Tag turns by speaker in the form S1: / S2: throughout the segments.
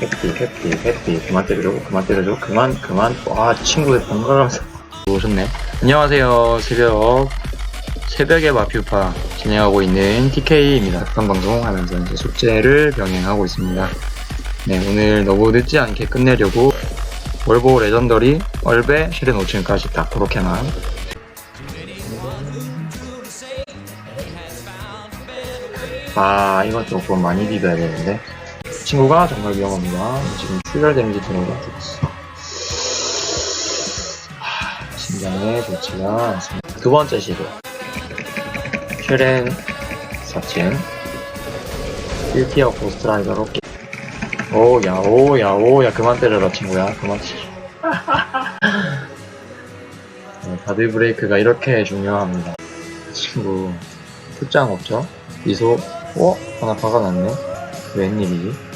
S1: 해피 해피 해피. 그만 때려줘 그만 때려줘. 그만 그만. 와 친구들 번갈아가면서. 오셨네. 안녕하세요. 새벽 새벽의 마피우파 진행하고 있는 TK입니다. 북한방송 하면서 이제 숙제를 병행하고 있습니다. 네 오늘 너무 늦지 않게 끝내려고 월보 레전더리 얼베 실은 5층까지 딱 그렇게만. 아 이건 조금 많이 비벼야 되는데 친구가 정말 위험합니다. 지금 출혈 데미지 들어가 죽었어. 하, 심장에 좋지가 않습니다. 두 번째 시도. 슈렌 4층. 1티어 고스트라이더로 깨. 오야 오야 오야 그만 때려라 친구야 그만 때려. 네, 바디 브레이크가 이렇게 중요합니다. 친구 출장 없죠? 미소 어? 하나 박아놨네. 웬일이지?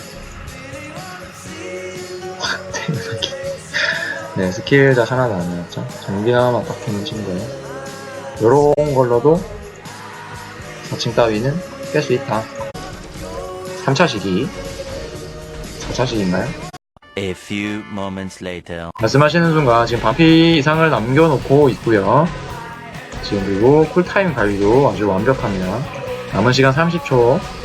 S1: 네, 스킬 자 하나도 안 나왔죠. 장비 하나만 딱 되는 친구예요. 요런 걸로도 4층 따위는 뺄수 있다. 3차 시기. 4차 시기인가요?
S2: A few moments later.
S1: 말씀하시는 순간 지금 반피 이상을 남겨놓고 있고요. 지금 그리고 쿨타임 관리도 아주 완벽합니다. 남은 시간 30초.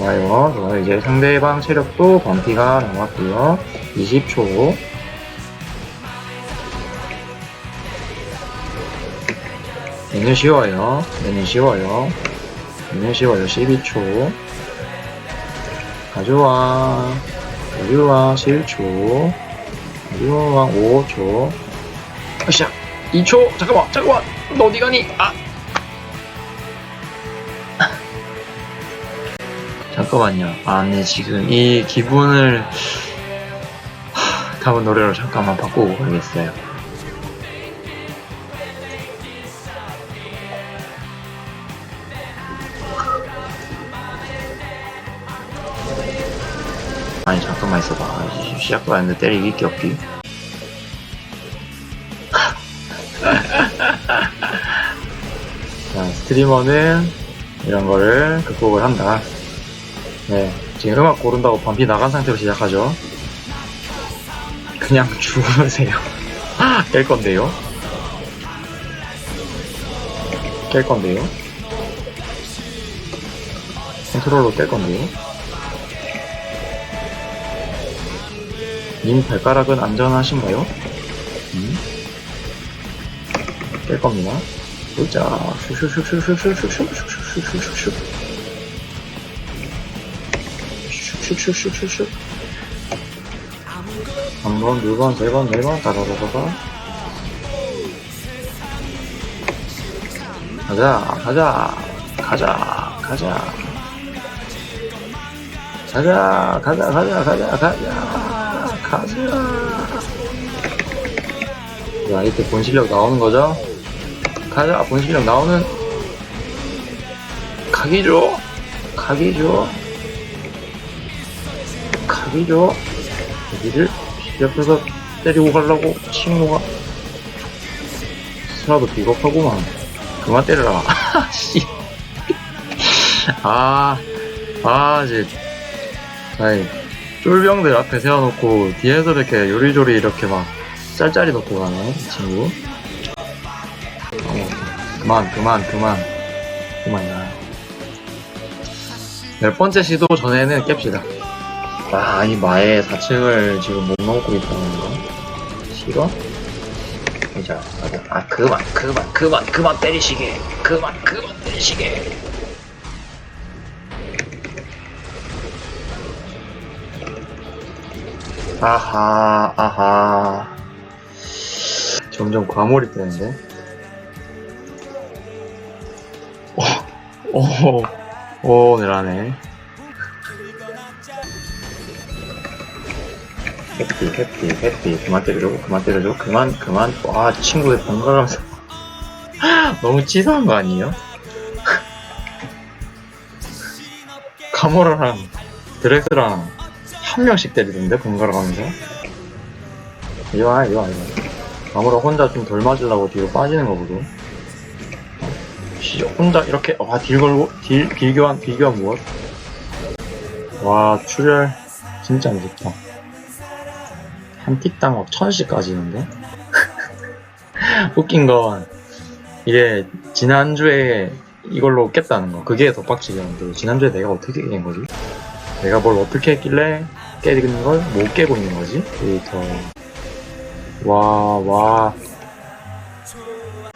S1: 좋아요. 좋아요. 이제 상대방 체력도 범피가 남았고요. 20초. 얘는 쉬워요. 얘는 쉬워요. 얘는 쉬워요. 12초. 가져와. 가져와. 7초. 가져와. 5초. 아시야. 2초. 잠깐만. 잠깐만. 너 어디 가니? 아. 잠깐만요. 아, 네, 지금 이 기분을 하, 다음 노래로 잠깐만 바꾸고 가겠어요. 아니 잠깐만 있어봐. 아, 시작도 안 했는데 때리기 격기. 자, 스트리머는 이런 거를 극복을 한다. 네, 지금 음악 고른다고 반피 나간 상태로 시작하죠. 그냥 죽으세요. 깰 건데요. 깰 건데요. 컨트롤로 깰 건데요. 님 발가락은 안전하신가요? 음? 깰 겁니다. 보자. 슉슉슉슉슉슉슉슉슉슉슉슉 슉슉슉슉슉슉. 한 번, 두 번, 세 번, 네 번, 다다다다다. 가자, 가자, 가자, 가자. 가자, 가자, 가자, 가자, 가자, 가자. 자, 이때 본 실력 나오는 거죠? 가자, 본 실력 나오는. 각이죠? 각이죠? 각이죠? 여기를 옆에서 때리고 가려고 친구가. 스라도 비겁하구만. 그만 때려라. 씨. 아, 아, 이제. 아이, 쫄병들 앞에 세워놓고 뒤에서 이렇게 요리조리 이렇게 막 짤짤이 넣고 가네, 이 친구. 어, 그만, 그만, 그만. 그만이야. 열 번째 시도 전에는 깹시다. 아, 이 마의 4층을 지금 못 넘고 있다는 거. 싫어? 자, 가자. 아, 그만, 그만, 그만, 그만 때리시게. 그만, 그만 때리시게. 아하, 아하. 점점 과몰입 되는데? 오, 오, 오, 늘하네. 해피, 해피, 해피. 그만 때려줘, 그만 때려줘, 그만, 그만. 와, 친구들 번갈아가면서. 너무 치사한 거 아니에요? 카모라랑 드렉스랑 한 명씩 때리던데, 번갈아 가면서. 이리 와, 이리 와, 이리 와. 아무라 혼자 좀 덜 맞으려고 뒤로 빠지는 거거든. 씨, 혼자 이렇게, 와, 딜 걸고, 딜, 비교한, 비교한 무엇? 와, 출혈 진짜 무섭다. 한 틱당 막 천씩 까지는데? 웃긴 건, 이게, 지난주에 이걸로 깼다는 거. 그게 더 빡치게 하는데, 지난주에 내가 어떻게 깬 거지? 내가 뭘 어떻게 했길래 깨는 걸 못 깨고 있는 거지? 더. 와, 와.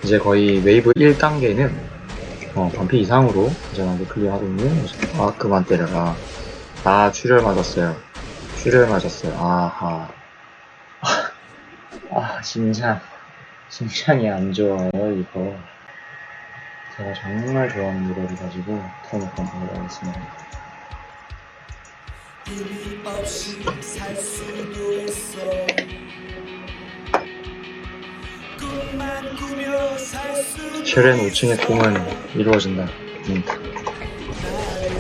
S1: 이제 거의 웨이브 1단계는, 어, 반피 이상으로 안전하게 클리어하고 있는. 아, 그만 때려라. 아, 출혈 맞았어요. 출혈 맞았어요. 아하. 아, 심장. 심장이 안 좋아요, 이거. 제가 정말 좋아하는 노래를 가지고 톤을 한번 해보겠습니다. 쉐렌 5층의 꿈은 이루어진다. 음.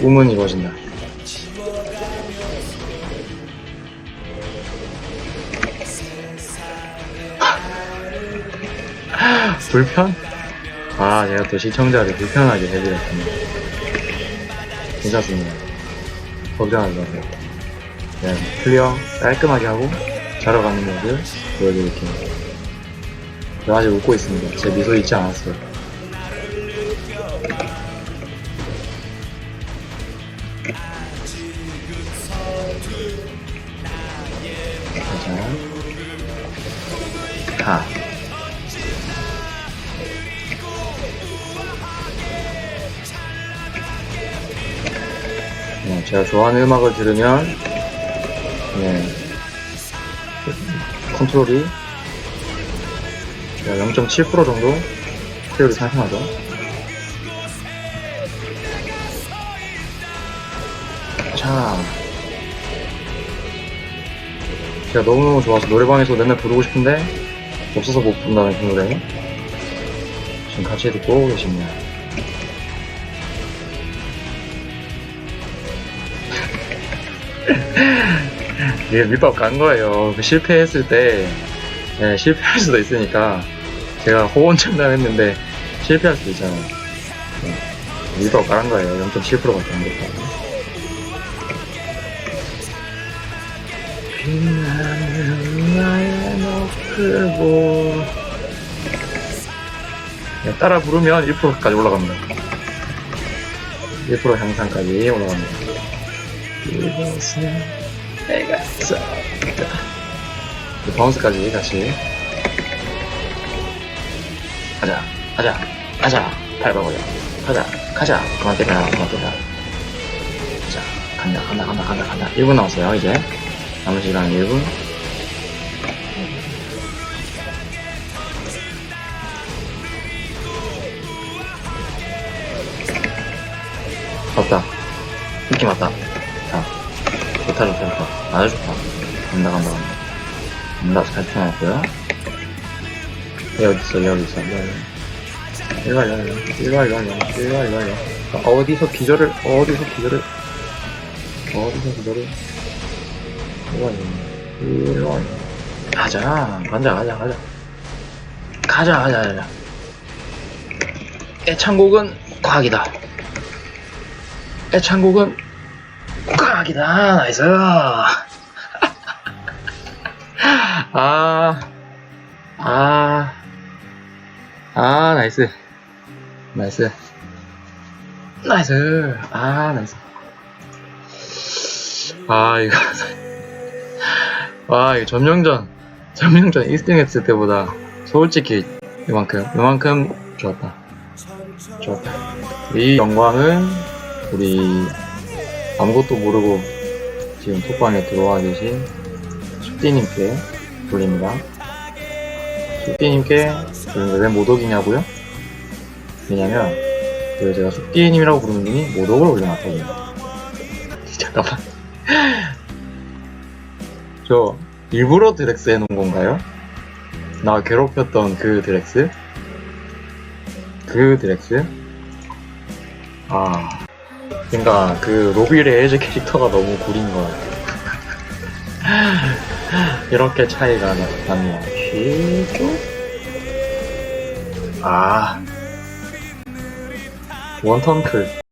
S1: 꿈은 이루어진다. 불편? 아, 제가 또 시청자를 불편하게 해드렸군요. 괜찮습니다. 걱정하지 마세요. 그냥 클리어 깔끔하게 하고 자러 가는 모습 보여드릴게요. 저 아직 웃고 있습니다. 제 미소 잊지 않았어요. 자, 가. 제가 좋아하는 음악을 들으면 네, 컨트롤이 0.7% 정도 효율이 상승하죠. 자, 제가 너무너무 좋아서 노래방에서 맨날 부르고 싶은데 없어서 못 부른다는 그 노래 지금 같이 듣고 계십니다. 이게 밑밥 간 거예요. 그 실패했을 때 네, 실패할 수도 있으니까 제가 호언장 당했는데 실패할 수도 있잖아요. 네, 밑밥 깔은 거예요. 0.7%밖에 안 됐다고. 빛나는 나의 노크보 네, 따라 부르면 1%까지 올라갑니다. 1% 향상까지 올라갑니다. 이곳은 내가 있어. 바운스까지 같이. 가자, 가자, 가자. 밟아보자. 가자, 가자. 그만 때려라, 그만 때려라. 자, 간다, 간다, 간다, 간다, 간다. 1분 남았어요, 이제. 남은 시간 1분. 맞다. 느낌 왔다. 좋다 좋다 좋다. 아주 좋다. 간다. 간다. 간다 간다. 잘 쳐놨고요. 얘 네, 어딨어? 얘 네, 어딨어? 네. 일로와 일로와 일로와 일로와 일로와 일로와 일로와. 어디서 기절을 어디서 기절을? 어디서 기절을? 일로와 일로와. 가자. 가자 가자 가자. 가자 가자 가자. 애창곡은 과학이다. 애창곡은 과학이다. 나이스. 아, 아, 아, 나이스. 나이스. 나이스. 아, 나이스. 아, 이거. 와, 이거 점령전. 점령전 1등 했을 때보다 솔직히 이만큼, 이만큼 좋았다. 좋았다. 이 영광은 우리 아무것도 모르고 지금 톡방에 들어와 계신 숙디님께 돌립니다. 숙디님께 왜 모독이냐고요? 왜냐면 그 제가 숙디님이라고 부르는 분이 모독을 올려놨거든요. 잠깐만. 저 일부러 드렉스 해놓은 건가요? 나 괴롭혔던 그 드렉스? 그 드렉스? 아, 그니까 그 로빌의 에즈 캐릭터가 너무 구린 거야. 이렇게 차이가 나- 났네요. 슈 아, 원턴클.